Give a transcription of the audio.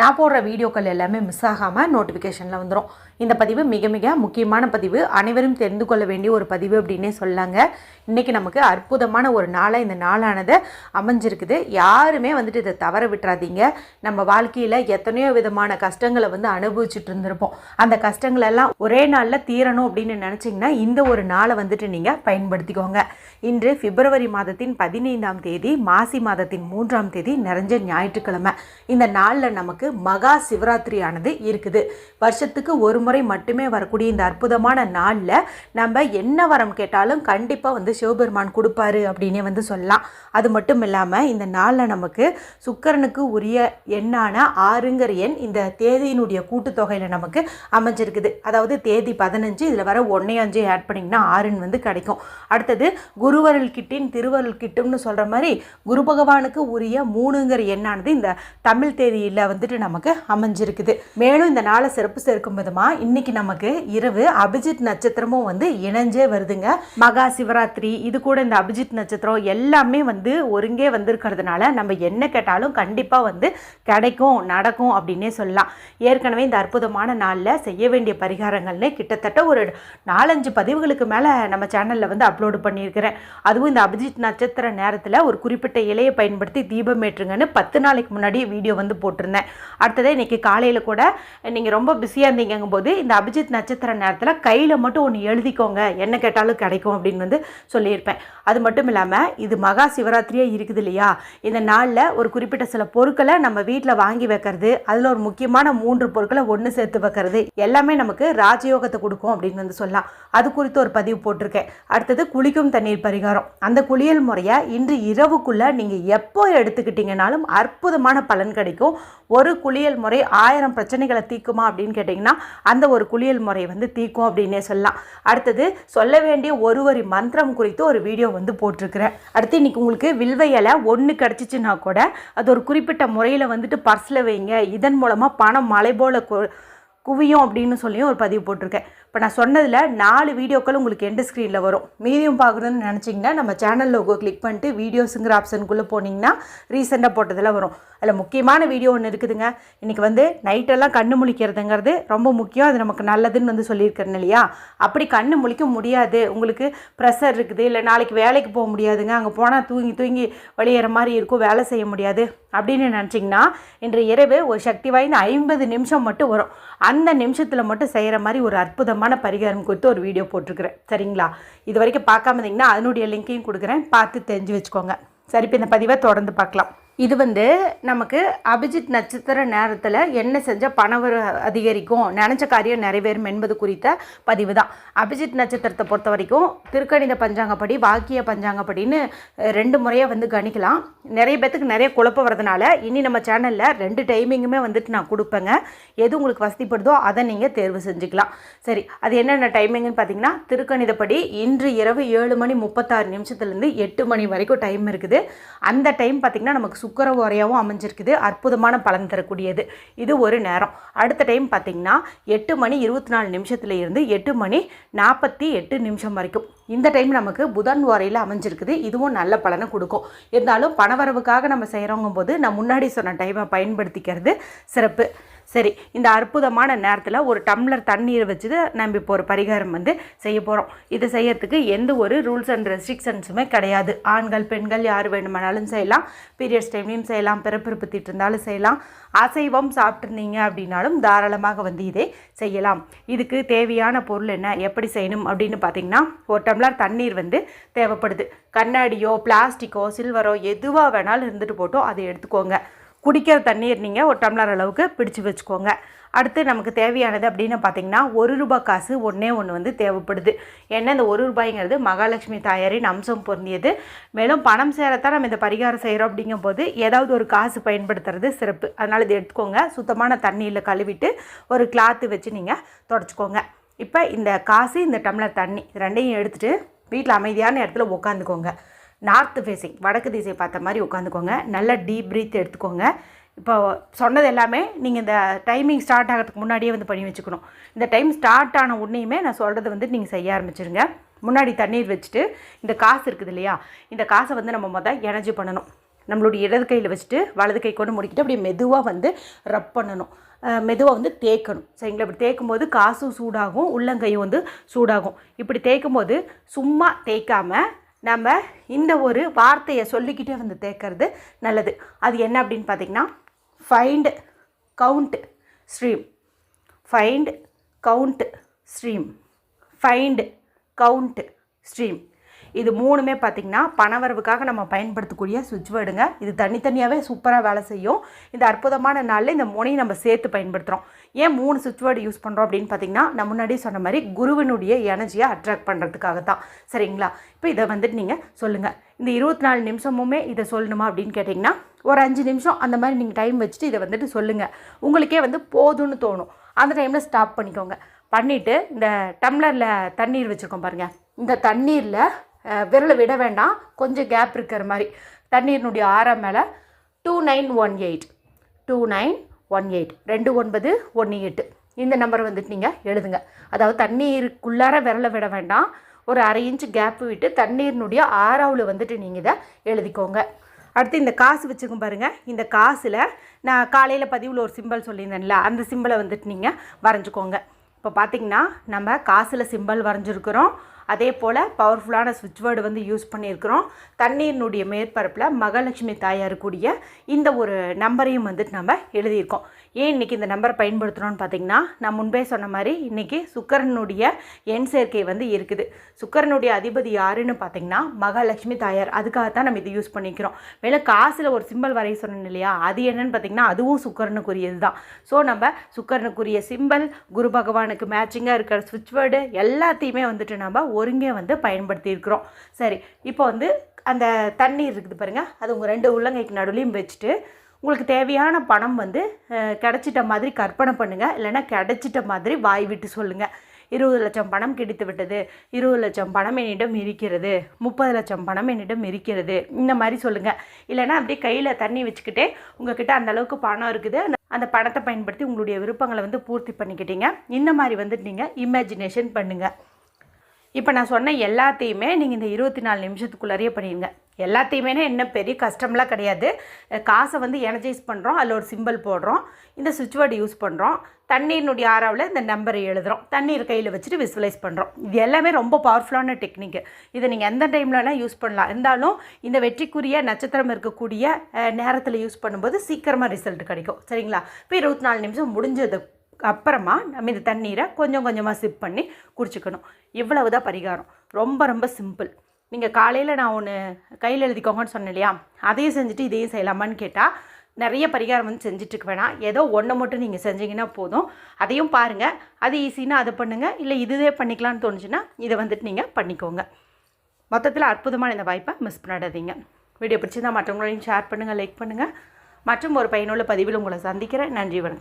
நான் போடுற வீடியோக்கள் எல்லாமே மிஸ் ஆகாமல் நோட்டிஃபிகேஷனில் வந்துடும் இந்த பதிவு மிக மிக முக்கியமான பதிவு. அனைவரும் தெரிந்து கொள்ள வேண்டிய ஒரு பதிவு அப்படின்னே சொல்லாங்க. இன்றைக்கி நமக்கு அற்புதமான ஒரு நாளாக இந்த நாளானது அமைஞ்சிருக்குது. யாருமே வந்துட்டு இதை தவற விட்டுறாதீங்க. நம்ம வாழ்க்கையில் எத்தனையோ விதமான கஷ்டங்களை வந்து அனுபவிச்சுட்டு இருந்திருப்போம். அந்த கஷ்டங்களெல்லாம் ஒரே நாளில் தீரணும் அப்படின்னு நினச்சிங்கன்னா இந்த ஒரு நாளை வந்துட்டு நீங்கள் பயன்படுத்திக்கோங்க. இன்று பிப்ரவரி மாதத்தின் பதினைந்தாம் தேதி மாசி மாதத்தின் மூன்றாம் தேதி நிறைஞ்ச ஞாயிற்றுக்கிழமை. இந்த நாளில் நமக்கு மகா சிவராத்திரியானது இருக்குது. வருஷத்துக்கு ஒரு முறை மட்டுமே வரக்கூடிய இந்த அற்புதமான நாளில் நம்ம என்ன வரம் கேட்டாலும் கண்டிப்பாக வந்து சிவபெருமான் கொடுப்பாரு அப்படின்னே வந்து சொல்லலாம். அது மட்டும் இல்லாமல் இந்த நாளில் நமக்கு சுக்கரனுக்கு உரிய எண்ணான ஆறுங்கிற எண் இந்த தேதியினுடைய கூட்டுத்தொகையில் நமக்கு அமைஞ்சிருக்குது. அதாவது தேதி பதினஞ்சு இதில் வர ஒன்றே அஞ்சு ஆட் பண்ணிங்கன்னா ஆறுன்னு வந்து கிடைக்கும். அடுத்தது குருவருள் கிட்டின் திருவருள் கிட்டும்னு சொல்கிற மாதிரி குரு பகவானுக்கு உரிய மூணுங்கிற எண்ணானது இந்த தமிழ் தேதியில் வந்துட்டு நமக்கு அமைஞ்சிருக்குது. மேலும் இந்த நாளை சிறப்பு சேர்க்கும் விதமாக இன்னைக்கு நமக்கு இரவு அபிஜித் நட்சத்திரமும் வந்து இணைஞ்சே வருதுங்க. மகா சிவராத்திரி இது கூட இந்த அபிஜித் நட்சத்திரம் எல்லாமே வந்து ஒருங்கே வந்திருக்கிறதுனால நம்ம என்ன கேட்டாலும் கண்டிப்பாக வந்து கிடைக்கும் நடக்கும் அப்படின்னே சொல்லலாம். ஏற்கனவே இந்த அற்புதமான நாளில் செய்ய வேண்டிய பரிகாரங்கள்னு கிட்டத்தட்ட ஒரு நாலஞ்சு பதிவுகளுக்கு மேலே நம்ம சேனலில் வந்து அப்லோடு பண்ணியிருக்கிறேன். அதுவும் இந்த அபிஜித் நட்சத்திர நேரத்தில் ஒரு குறிப்பிட்ட இலையை பயன்படுத்தி தீபம் ஏற்றுங்கன்னு பத்து நாளைக்கு முன்னாடி வீடியோ வந்து போட்டிருந்தேன். அடுத்தது இன்னைக்கு காலையில் கூட நீங்கள் ரொம்ப பிஸியாக இருந்தீங்கும் போது இந்த அபிஜித் நட்சத்திர நேரத்தில் கையில் மட்டும் ஒன்று எழுதிக்கோங்க. என்ன கேட்டாலும் கிடைக்கும் அப்படின்னு வந்து சொல்லியிருப்பேன். அது மட்டும் இல்லாமல் இது மகா சிவராத்திரியாக இருக்குது இல்லையா? இந்த நாளில் ஒரு குறிப்பிட்ட சில பொருட்களை நம்ம வீட்டில் வாங்கி வைக்கிறது அதில் ஒரு முக்கியமான மூன்று பொருட்களை ஒன்று சேர்த்து வைக்கிறது எல்லாமே நமக்கு ராஜயோகத்தை கொடுக்கும் அப்படின்னு வந்து சொல்லலாம். அது குறித்து ஒரு பதிவு போட்டிருக்கேன். அடுத்தது குளிக்கும் தண்ணீர் பரிகாரம். அந்த குளியல் முறையை இன்று இரவுக்குள்ளே நீங்கள் எப்போ எடுத்துக்கிட்டீங்கனாலும் அற்புதமான பலன் கிடைக்கும். ஒரு குளியல் முறை ஆயிரம் பிரச்சனைகளை தீக்குமா அப்படின்னு கேட்டிங்கன்னா அந்த ஒரு குளியல் முறை வந்து தீக்கும் அப்படின்னே சொல்லலாம். அடுத்தது சொல்ல வேண்டிய ஒரு வரி மந்திரம் குறித்து ஒரு வீடியோ வந்து போட்டிருக்கிறேன். அடுத்து இன்னைக்கு உங்களுக்கு வில்வ இலை ஒன்று கிடச்சிச்சுன்னா கூட அது ஒரு குறிப்பிட்ட முறையில் வந்துட்டு பர்ஸில் வைங்க. இதன் மூலமாக பணம் மலை போல் கு- குவியும் அப்படின்னு சொல்லியும் ஒரு பதிவு போட்டிருக்கேன். இப்போ நான் சொன்னதில் நாலு வீடியோக்கள் உங்களுக்கு எண்டு ஸ்க்ரீனில் வரும். மீடியம் பார்க்கணுன்னு நினச்சிங்கன்னா நம்ம சேனல் லோகோ கிளிக் பண்ணிட்டு வீடியோஸுங்கிற ஆப்ஷனுக்குள்ளே போனீங்கன்னா ரீசெண்டாக போட்டதில் வரும். அதில் முக்கியமான வீடியோ ஒன்று இருக்குதுங்க. இன்றைக்கி வந்து நைட்டெல்லாம் கண்ணு முழிக்கிறதுங்கிறது ரொம்ப முக்கியம். அது நமக்கு நல்லதுன்னு வந்து சொல்லியிருக்கிறேன் இல்லையா? அப்படி கண்ணு முழிக்க முடியாது. உங்களுக்கு ப்ரெஷர் இருக்குது. இல்லை நாளைக்கு வேலைக்கு போக முடியாதுங்க. அங்கே போனால் தூங்கி தூங்கி வெளியேற மாதிரி இருக்கும். வேலை செய்ய முடியாது. அப்படின்னு நினச்சிங்கன்னா இன்று இரவு ஒரு சக்தி வாய்ந்த ஐம்பது நிமிஷம் மட்டும் வரும். அந்த நிமிஷத்தில் மட்டும் செய்கிற மாதிரி ஒரு அற்புதம் அற்புதமான பரிகாரம் குறித்து ஒரு வீடியோ போட்டிருக்கிறேன். சரிங்களா? இது வரைக்கும் பார்க்காம இருந்தீங்கன்னா அதனுடைய லிங்க்கையும் கொடுக்குறேன். பார்த்து தெரிஞ்சு வச்சுக்கோங்க. சரி இப்போ இந்த பதிவை தொடர்ந்து பார்க்கலாம். இது வந்து நமக்கு அபிஜித் நட்சத்திர நேரத்தில் என்ன செஞ்சால் பணவர அதிகரிக்கும்? நினச்ச காரியம் நிறைவேறும் என்பது குறித்த பதிவு தான். அபிஜித் நட்சத்திரத்தை பொறுத்த வரைக்கும் திருக்கணித பஞ்சாங்கப்படி வாக்கிய பஞ்சாங்கப்படின்னு ரெண்டு முறையாக வந்து கணிக்கலாம். நிறைய பேத்துக்கு நிறைய குழப்பம் வரதுனால இனி நம்ம சேனலில் ரெண்டு டைமிங்குமே வந்துட்டு நான் கொடுப்பேங்க. எது உங்களுக்கு வசதிப்படுதோ அதை நீங்கள் தேர்வு செஞ்சுக்கலாம். சரி அது என்னென்ன டைமிங்னு பார்த்தீங்கன்னா திருக்கணிதப்படி இன்று இரவு ஏழு மணி முப்பத்தாறு நிமிஷத்துலேருந்து எட்டு மணி வரைக்கும் டைம் இருக்குது. அந்த டைம் பார்த்திங்கன்னா நமக்கு சுக்கர ஓரையாகவும் அமைஞ்சிருக்குது. அற்புதமான பலன் தரக்கூடியது. இது ஒரு நேரம். அடுத்த டைம் பார்த்திங்கன்னா எட்டு மணி இருபத்தி நாலு நிமிஷத்துல இருந்து எட்டு மணி நாற்பத்தி எட்டு நிமிஷம் வரைக்கும். இந்த டைம் நமக்கு புதன் ஓரையில் அமைஞ்சிருக்குது. இதுவும் நல்ல பலனை கொடுக்கும். இருந்தாலும் பணவரவுக்காக நம்ம செய்கிறவங்க போது நான் முன்னாடி சொன்ன டைமை பயன்படுத்திக்கிறது சிறப்பு. சரி இந்த அற்புதமான நேரத்தில் ஒரு டம்ளர் தண்ணீரை வச்சு நம்ம இப்போ ஒரு பரிகாரம் வந்து செய்ய போகிறோம் இது செய்யறதுக்கு எந்த ஒரு ரூல்ஸ் அண்ட் ரெஸ்ட்ரிக்ஷன்ஸுமே கிடையாது. ஆண்கள் பெண்கள் யார் வேணுமானாலும் செய்யலாம். பீரியட்ஸ் டைம்லையும் செய்யலாம். பிறப்பிறப்பு இருந்தாலும் செய்யலாம். அசைவம் சாப்பிட்ருந்தீங்க அப்படின்னாலும் தாராளமாக வந்து இதை செய்யலாம். இதுக்கு தேவையான பொருள் என்ன? எப்படி செய்யணும்? அப்படின்னு பார்த்தீங்கன்னா ஒரு டம்ளர் தண்ணீர் வந்து தேவைப்படுது. கண்ணாடியோ பிளாஸ்டிக்கோ சில்வரோ எதுவாக வேணாலும் இருந்துட்டு போட்டோ அதை எடுத்துக்கோங்க. குடிக்கிற தண்ணீர் நீங்கள் ஒரு டம்ளர் அளவுக்கு பிடிச்சி வச்சுக்கோங்க. அடுத்து நமக்கு தேவையானது அப்படின்னு பார்த்தீங்கன்னா ஒரு ரூபாய் காசு ஒன்றே ஒன்று வந்து தேவைப்படுது. ஏன்னா இந்த ஒரு ரூபாய்ங்கிறது மகாலட்சுமி தாயாரின் அம்சம் பொருந்தியது. மேலும் பணம் சேரத்தான் நம்ம இந்த பரிகாரம் செய்கிறோம் அப்படிங்கும்போது ஏதாவது ஒரு காசு பயன்படுத்துறது சிறப்பு. அதனால் இது எடுத்துக்கோங்க. சுத்தமான தண்ணியில் கழுவிட்டு ஒரு கிளாத்து வச்சு நீங்கள் தொடச்சிக்கோங்க. இப்போ இந்த காசு இந்த டம்ளர் தண்ணி ரெண்டையும் எடுத்துகிட்டு வீட்டில் அமைதியான இடத்துல உட்காந்துக்கோங்க நார்த் ஃபேஸிங் வடக்கு திசை பார்த்த மாதிரி உட்காந்துக்கோங்க. நல்லா டீப் ப்ரீத் எடுத்துக்கோங்க. இப்போ சொன்னது எல்லாமே நீங்கள் இந்த டைமிங் ஸ்டார்ட் ஆகிறதுக்கு முன்னாடியே வந்து பண்ணி வச்சுக்கணும். இந்த டைம் ஸ்டார்ட் ஆன உடனேயுமே நான் சொல்கிறது வந்து நீங்கள் செய்ய ஆரம்பிச்சிருங்க. முன்னாடி தண்ணீர் வச்சுட்டு இந்த காசு இருக்குது இல்லையா? இந்த காசை வந்து நம்ம மொதல் எனர்ஜி பண்ணணும். நம்மளுடைய இடது கையில் வச்சுட்டு வலது கை கொண்டு முடிக்கிட்டு அப்படியே மெதுவாக வந்து ரப் பண்ணணும். மெதுவாக வந்து தேய்க்கணும். சரிங்களா? இப்படி தேய்க்கும் போது காசும் சூடாகும் உள்ளங்கையும் வந்து சூடாகும். இப்படி தேய்க்கும் போது சும்மா தேய்க்காமல் நம்ம இந்த ஒரு வார்த்தையை சொல்லிக்கிட்டே வந்து தேக்கிறது நல்லது. அது என்ன அப்படின்னு பார்த்தீங்கன்னா find count stream find count stream find count stream இது மூணுமே பார்த்திங்கன்னா பணவரவுக்காக நம்ம பயன்படுத்தக்கூடிய சுவிட்ச் வேர்டுங்க இது தனித்தனியாகவே சூப்பராக வேலை செய்யும். இந்த அற்புதமான நாளில் இந்த மூணையும் நம்ம சேர்த்து பயன்படுத்துகிறோம் ஏன் மூணு சுவிட்ச் வேர்டு யூஸ் பண்ணுறோம் அப்படின்னு பார்த்திங்கன்னா நான் முன்னாடி சொன்ன மாதிரி குருவினுடைய எனர்ஜியை அட்ராக்ட் பண்ணுறதுக்காக தான் சரிங்களா? இப்போ இதை வந்துட்டு நீங்கள் சொல்லுங்கள் இந்த இருபத்தி நாலு நிமிஷமுமே இதை சொல்லணுமா அப்படின்னு கேட்டிங்கன்னா ஒரு அஞ்சு நிமிஷம் அந்த மாதிரி நீங்கள் டைம் வச்சுட்டு இதை வந்துட்டு சொல்லுங்கள் உங்களுக்கே வந்து போதும்னு தோணும். அந்த டைமில் ஸ்டாப் பண்ணிக்கோங்க. பண்ணிவிட்டு இந்த டம்ளரில் தண்ணீர் வச்சுருக்கோம் பாருங்கள் இந்த தண்ணீரில் விரலை விட வேண்டாம். கொஞ்சம் கேப் இருக்கிற மாதிரி. தண்ணீரினுடைய ஆறாம் மேலே two nine one eight two nine one eight ரெண்டு ஒன்பது ஒன்று எட்டு. இந்த நம்பர் வந்துட்டு நீங்கள் எழுதுங்க. அதாவது தண்ணீருக்குள்ளார விரலை விட வேண்டாம். ஒரு அரை இன்ச்சு கேப்பு விட்டு தண்ணீரினுடைய ஆறாவில் வந்துட்டு நீங்கள் இதை எழுதிக்கோங்க. அடுத்து இந்த காசு வச்சுக்கும் பாருங்கள் இந்த காசில் நான் காலையில் பதிவில் ஒரு சிம்பிள் சொல்லியிருந்தேன்ல அந்த சிம்பிளை வந்துட்டு நீங்கள் வரைஞ்சிக்கோங்க. இப்போ பார்த்தீங்கன்னா நம்ம காசில் சிம்பிள் வரைஞ்சிருக்கிறோம். அதே போல் பவர்ஃபுல்லான சுவிட்ச் வேர்டு வந்து யூஸ் பண்ணியிருக்கிறோம். தண்ணீரினுடைய மேற்பரப்பில் மகாலட்சுமி தாயார் கூடிய இந்த ஒரு நம்பரையும் வந்துட்டு நம்ம எழுதியிருக்கோம். ஏன் இன்றைக்கி இந்த நம்பரை பயன்படுத்துகிறோன்னு பார்த்தீங்கன்னா நான் முன்பே சொன்ன மாதிரி இன்றைக்கி சுக்கரனுடைய எண் சேர்க்கை வந்து இருக்குது. சுக்கரனுடைய அதிபதி யாருன்னு பார்த்தீங்கன்னா மகாலட்சுமி தாயார். அதுக்காக தான் நம்ம இது யூஸ் பண்ணிக்கிறோம். மேலே காசில் ஒரு சிம்பிள் வரைய சொன்னோம் இல்லையா? அது என்னன்னு பார்த்தீங்கன்னா அதுவும் சுக்கரனுக்குரியது தான். ஸோ நம்ம சுக்கரனுக்குரிய சிம்பிள் குரு பகவானுக்கு மேட்சிங்காக இருக்கிற சுவிட்ச் வேர்டு எல்லாத்தையுமே வந்துட்டு நம்ம ஒருங்கே வந்து பயன்படுத்தியிருக்கிறோம். சரி இப்போ வந்து அந்த தண்ணீர் இருக்குது பாருங்கள் அது உங்கள் ரெண்டு உள்ளங்கைக்கு நடுவுலையும் வச்சுட்டு உங்களுக்கு தேவையான பணம் வந்து கிடச்சிட்ட மாதிரி கற்பனை பண்ணுங்கள் இல்லைன்னா கிடச்சிட்ட மாதிரி வாய் விட்டு சொல்லுங்கள் இருபது லட்சம் பணம் கிடைத்து விட்டது. இருபது லட்சம் பணம் என்னிடம் இருக்கிறது. முப்பது லட்சம் பணம் என்னிடம் இருக்கிறது. இந்த மாதிரி சொல்லுங்கள் இல்லைன்னா அப்படியே கையில் தண்ணி வச்சுக்கிட்டே உங்ககிட்ட அந்த அளவுக்கு பணம் இருக்குது. அந்த அந்த பணத்தை பயன்படுத்தி உங்களுடைய விருப்பங்களை வந்து பூர்த்தி பண்ணிக்கிட்டீங்க. இந்த மாதிரி வந்துட்டு நீங்கள் இமேஜினேஷன் பண்ணுங்கள் இப்போ நான் சொன்ன எல்லாத்தையுமே நீங்கள் இந்த இருபத்தி நாலு நிமிஷத்துக்குள்ளாரியே பண்ணிடுங்க எல்லாத்தையுமே என்ன பெரிய கஷ்டம்லாம் கிடையாது. காசை வந்து எனர்ஜைஸ் பண்ணுறோம் அதில் ஒரு சிம்பிள் போடுறோம் இந்த சுவிட்ச் வேர்டு யூஸ் பண்ணுறோம் தண்ணீரினுடைய ஆறாவில் இந்த நம்பரை எழுதுகிறோம் தண்ணீர் கையில் வச்சுட்டு விசுவலைஸ் பண்ணுறோம் இது எல்லாமே ரொம்ப பவர்ஃபுல்லான டெக்னிக்கு இதை நீங்கள் எந்த டைம்லலாம் யூஸ் பண்ணலாம். இருந்தாலும் இந்த வெற்றிக்குரிய நட்சத்திரம் இருக்கக்கூடிய நேரத்தில் யூஸ் பண்ணும்போது சீக்கிரமாக ரிசல்ட் கிடைக்கும். சரிங்களா? இப்போ இருபத்தி நாலு நிமிஷம் முடிஞ்சது அப்புறமா நம்ம இந்த தண்ணீரை கொஞ்சம் கொஞ்சமாக சிப் பண்ணி குடிச்சிக்கணும். இவ்வளவு தான் பரிகாரம். ரொம்ப ரொம்ப சிம்பிள் நீங்கள் காலையில் நான் ஒன்று கையில் எழுதிக்கோங்கன்னு சொன்னேன் இல்லையா? அதையும் செஞ்சுட்டு இதையும் செய்யலாமான்னு கேட்டால் நிறைய பரிகாரம் வந்து செஞ்சுட்டு வேணாம். ஏதோ ஒன்றை மட்டும் நீங்கள் செஞ்சீங்கன்னா போதும். அதையும் பாருங்கள் அது ஈஸின்னா அதை பண்ணுங்கள் இல்லை இதுவே பண்ணிக்கலான்னு தோணுச்சுன்னா இதை வந்துட்டு நீங்கள் பண்ணிக்கோங்க. மொத்தத்தில் அற்புதமான இந்த வாய்ப்பை மிஸ் பண்ணிடாதீங்க. வீடியோ பிடிச்சிருந்தால் மற்றவங்களையும் ஷேர் பண்ணுங்கள் லைக் பண்ணுங்கள் மற்றும் ஒரு பயனுள்ள பதிவில் உங்களை சந்திக்கிறேன். நன்றி வணக்கம்.